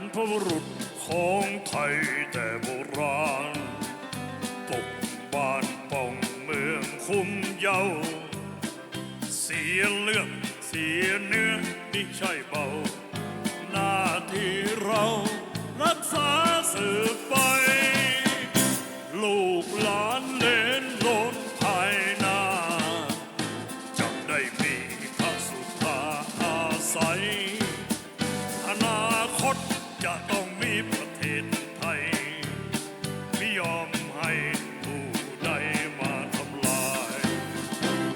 รพบุรุษของไทยแต่โบราณปกบ้านป้องเมืองคุ้มเยาเสียเลือดเสียเนื้อไม่ใช่เบา หน้าที่เรารักษาสืบ จะต้องมีประเทศไทย ไม่ยอมให้ผู้ใดมาทำลาย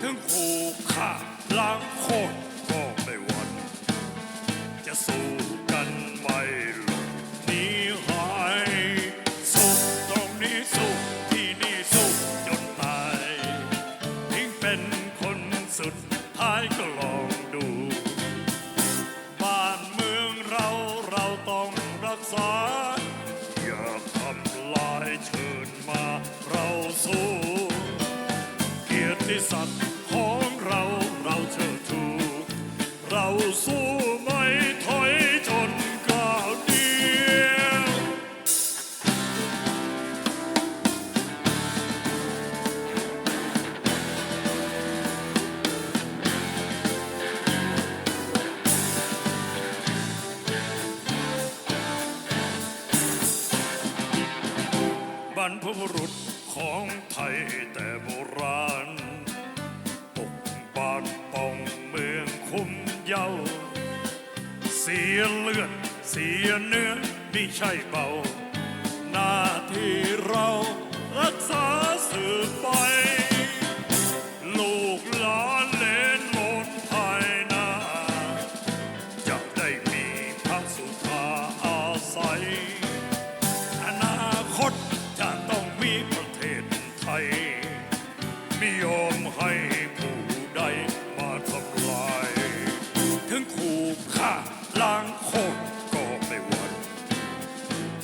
ถึงขู่ฆ่าล้างโคตรก็ไม่หวั่นจะสู้ รรพบุรุษของไทยแต่โบราณปกบ้านป้องเมืองคุ้มเยาเสียเลือดเสียเนื้อไม่ใช่เบา หน้าที่เรา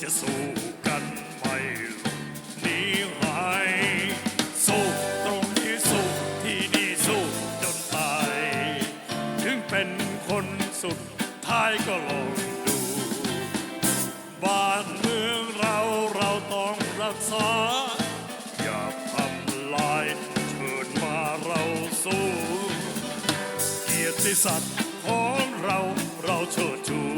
จะสู้กันไม่หลบหนีหายสู้ตรงนี้สู้ที่นี่สู้จนตาย ถึงเป็นคนสุดท้ายก็ลองดู บ้านเมืองเราเราต้องรักษา อย่าทำลายเชิญมาเราสู้ เกียรติศักดิ์ของเราเราเชิดชู